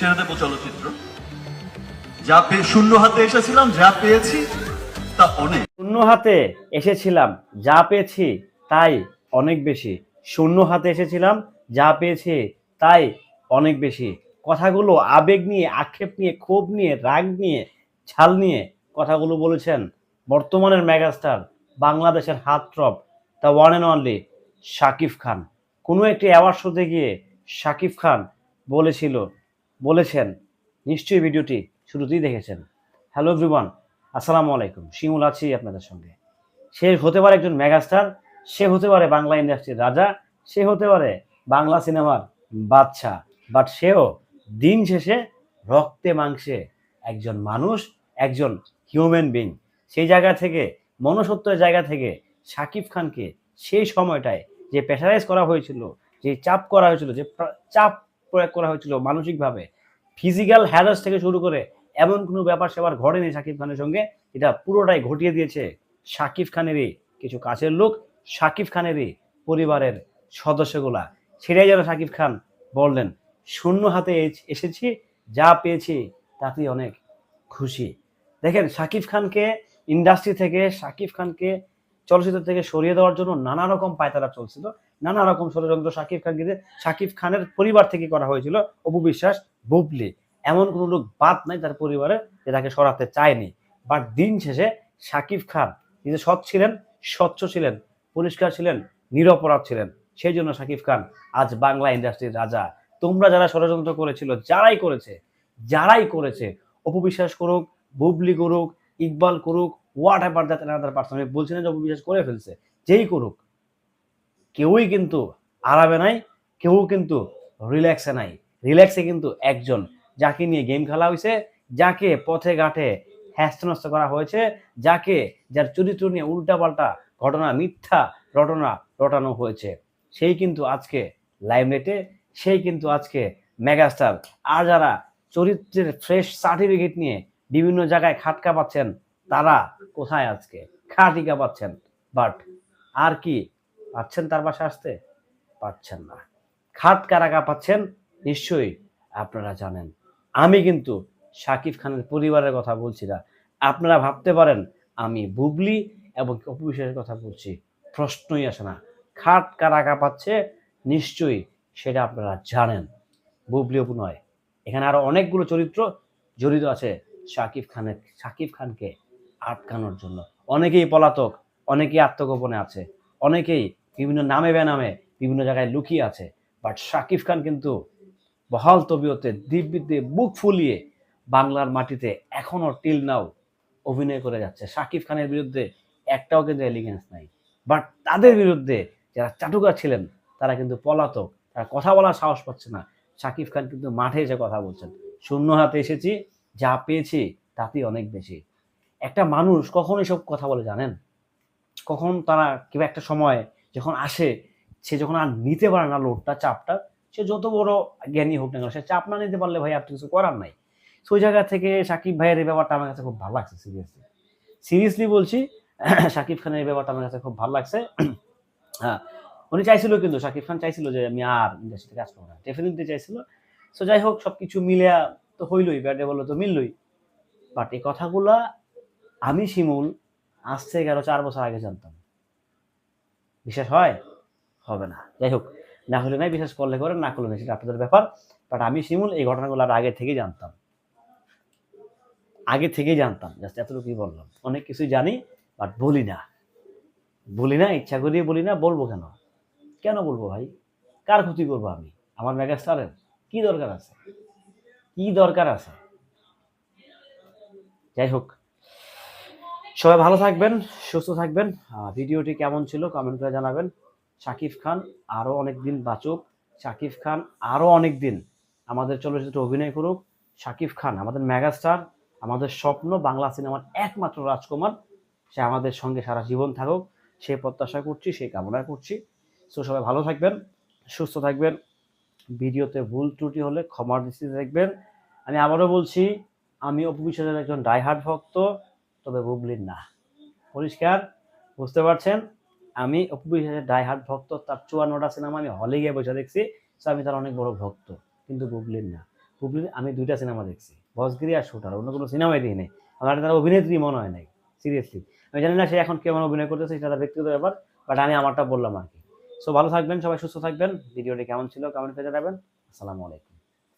ছেড়ে দেবো চলচ্চিত্র। যা পেয়ে শূন্য হাতে এসেছিলাম, যা পেয়েছি, তা অনেক। শূন্য হাতে এসেছিলাম, যা পেয়েছি, তাই অনেক বেশি। শূন্য হাতে এসেছিলাম, যা পেয়েছি, তাই অনেক বেশি। কথাগুলো আবেগ নিয়ে, আক্ষেপ নিয়ে, ক্ষোভ নিয়ে, রাগ নিয়ে, ছাল নিয়ে কথাগুলো বলেছেন বর্তমানের মেগাস্টার, বাংলাদেশের হাতটপ the one and only Shakib Khan. কোনো একটি অ্যাওয়ার্ড শোতে গিয়ে শাকিব খান বলেছিল বলেছেন। নিশ্চয়ই ভিডিওটি শুরুতেই দেখেছেন। হ্যালো এভরিওয়ান আসসালামু আলাইকুম। শিমুল আছি আপনাদের সঙ্গে। সে হতে পারে একজন মেগাস্টার, সে হতে পারে বাংলা ইন্ডাস্ট্রির রাজা, সে হতে পারে বাংলা সিনেমার বাদশা বাট সেও দিন শেষে রক্তে মাংসে একজন মানুষ, একজন হিউম্যান বিং সেই জায়গা থেকে মনসত্বের জায়গা থেকে শাকিব খানকে সেই সময়টায় যে প্রেশারাইজ করা হয়েছিল, যে চাপ করা হয়েছিল, যে চাপ প্রয়োগ করা হয়েছিল মানসিকভাবে। ফিজিক্যাল হ্যারাস থেকে শুরু করে এমন কোনো ব্যাপার সেবার ঘটেনি শাকিব খানের সঙ্গে এটা পুরোটাই ঘটিয়ে দিয়েছে শাকিব খানেরই কিছু কাছের লোক শাকিব খানেরই পরিবারের সদস্যগুলা। সেটাই যেন শাকিব খান বললেন, শূন্য হাতে এস- এসেছি, যা পেয়েছি তাতেই অনেক খুশি। দেখেন শাকিব খানকে ইন্ডাস্ট্রি থেকে শাকিব খানকে চলচ্চিত্র থেকে সরিয়ে দেওয়ার জন্য নানা রকম পায়তারা চলছিল। নানা রকম ষড়যন্ত্র শাকিব খানকে শাকিব খানের পরিবার থেকে করা হয়েছিল। অপু বিশ্বাস, বুবলি। এমন কোনো লোক বাদ নাই তার পরিবারে যে তাকে সরাতে চায়নি। বাট দিন শেষে শাকিব খান নিজে সৎ ছিলেন, স্বচ্ছ ছিলেন, পরিষ্কার ছিলেন, নিরপরাধ ছিলেন, সেই জন্য শাকিব খান আজ বাংলা ইন্ডাস্ট্রির রাজা। তোমরা যারা ষড়যন্ত্র করেছিল, যারাই করেছে যারাই করেছে অপবিশ্বাস করুক, বুবলি করুক, ইকবাল করুক whatever that another person আমি বলছি না যে অপবিশ্বাস করে ফেলছে, যেই করুক কেউই কিন্তু আরামে নাই, কেউ কিন্তু রিল্যাক্সে নাই। রিল্যাক্সে কিন্তু একজন, যাকে নিয়ে গেম খেলা হয়েছে যাকে পথে ঘাটে হ্যাস্ত করা হয়েছে, যাকে যার চরিত্র নিয়ে উল্টাপাল্টা ঘটনা, মিথ্যা রটনা রটানো হয়েছে। সেই কিন্তু আজকে লাইমলাইটে সেই কিন্তু আজকে মেগাস্টার আর যারা চরিত্রের ফ্রেশ সার্টিফিকেট নিয়ে বিভিন্ন জায়গায় খাটকা পাচ্ছেন, তারা কোথায় আজকে? খাটিকা পাচ্ছেন। বাট আর কি পাচ্ছেন তার বাসা আসতে? পাচ্ছেন না। খাট কারাকা পাচ্ছেন? নিশ্চয়ই আপনারা জানেন। আমি কিন্তু শাকিব খানের পরিবারের কথা বলছি না। আপনারা ভাবতে পারেন, আমি বুবলি এবং অপু বিশ্বাসের কথা বলছি। প্রশ্নই আসে না। খাট কারাকা পাচ্ছে? নিশ্চয়ই সেটা আপনারা জানেন। বুবলি অপু নয়। এখানে আরও অনেকগুলো চরিত্র জড়িত আছে শাকিব খানের, শাকিব খানকে আটকানোর জন্য। অনেকেই পলাতক, অনেকেই আত্মগোপনে আছে, অনেকেই বিভিন্ন নামে বেনামে বিভিন্ন জায়গায় লুকিয়ে আছে। বাট শাকিব খান কিন্তু বহাল তবিয়তে দিব্যিতে বুক ফুলিয়ে বাংলার মাটিতে এখনও টিল নাও অভিনয় করে যাচ্ছে। শাকিব খানের বিরুদ্ধে একটাও কিন্তু এলিগেন্স নাই। বাট তাদের বিরুদ্ধে যারা চাটুকার ছিলেন, তারা কিন্তু পলাতক। তারা কথা বলার সাহস পাচ্ছে না। শাকিব খান কিন্তু মাঠে এসে কথা বলছেন। শূন্য হাতে এসেছি, যা পেয়েছি তাতেই অনেক বেশি। একটা মানুষ কখন এসব কথা বলে জানেন? কখন তারা কিংবা একটা সময় যখন আসে, সে যখন আর নিতে পারে না লোডটা, চাপটা, সে যত বড় জ্ঞানী হোক না কেন, সে চাপ না নিতে পারলে ভাই আপনি কিছু করার নাই। ওই জায়গা থেকে সাকিব ভাইয়ের এই ব্যাপারটা আমার কাছে খুব ভালো লাগছে সিরিয়াসলি সিরিয়াসলি বলছি, সাকিব খানের এই ব্যাপারটা আমার কাছে খুব ভালো লাগছে। হ্যাঁ উনি চাইছিল কিন্তু, সাকিব খান চাইছিল যে আমি আর ইন্ডাস্ট্রিতে কাজ করব না। ডেফিনেটলি চাইছিল। সো যাই হোক সব কিছু মিলে তো হইলই ব্যাটে বলল তো মিললই। বাট এই কথাগুলা আমি শিমুল, আজ থেকে আরও চার বছর আগে জানতাম। বিশ্বাস হয়? হবে না। যাই হোক, না হলে নাই বিশ্বাস করলে করে না করলে সেটা আপনাদের ব্যাপার। বাট আমি শিমুল এই ঘটনাগুলো আর আগে থেকেই জানতাম। আগে থেকেই জানতাম জাস্ট এতটুকুই বললাম। অনেক কিছুই জানি বাট বলি না। বলি না, ইচ্ছা করিয়ে বলি না, বলব কেন? কেন বলব ভাই? কার ক্ষতি করব আমি? আমার মেগাস্টারের? কি দরকার আছে? কি দরকার আছে? যাই হোক সবাই ভালো থাকবেন, সুস্থ থাকবেন। ভিডিওটি কেমন ছিল কমেন্ট করে জানাবেন। শাকিব খান আরও অনেক দিন বাঁচুক। শাকিব খান আরও অনেক দিন আমাদের চলচ্চিত্রে অভিনয় করুক। শাকিব খান আমাদের মেগাস্টার, আমাদের স্বপ্ন বাংলা সিনেমার একমাত্র রাজকুমার। সে আমাদের সঙ্গে সারা জীবন থাকুক। সেই প্রত্যাশা করছি সেই কামনা করছি। সো সবাই ভালো থাকবেন, সুস্থ থাকবেন। ভিডিওতে ভুল ত্রুটি হলে ক্ষমার দৃষ্টিতে দেখবেন। আমি আবারও বলছি, আমি অপু বিশ্বাসের একজন ডাইহার্ড ভক্ত। তবে বুবলির না। পরিষ্কার, বুঝতে পারছেন? আমি অপু বিশ্বাসের ডাইহার্ড ভক্ত, তার চুয়ান্নটা সিনেমা আমি হলে গিয়ে বসে দেখছি তো আমি তার অনেক বড় ভক্ত, কিন্তু বুবলির না। বুবলির, আমি দুইটা সিনেমা দেখছি বসগিরি আর শুটার, অন্য কোনো সিনেমাই দিই নেই। আমার তার অভিনেত্রী মনে হয় নাই সিরিয়াসলি আমি জানি না সে এখন কেমন অভিনয় করতেছে, সেটা তার ব্যক্তিগত ব্যাপার বাট আমি আমারটা বললাম আর কি। সো ভালো থাকবেন, সবাই সুস্থ থাকবেন। ভিডিওটি কেমন ছিল কমেন্ট করে জানাবেন। আসসালামু আলাইকুম।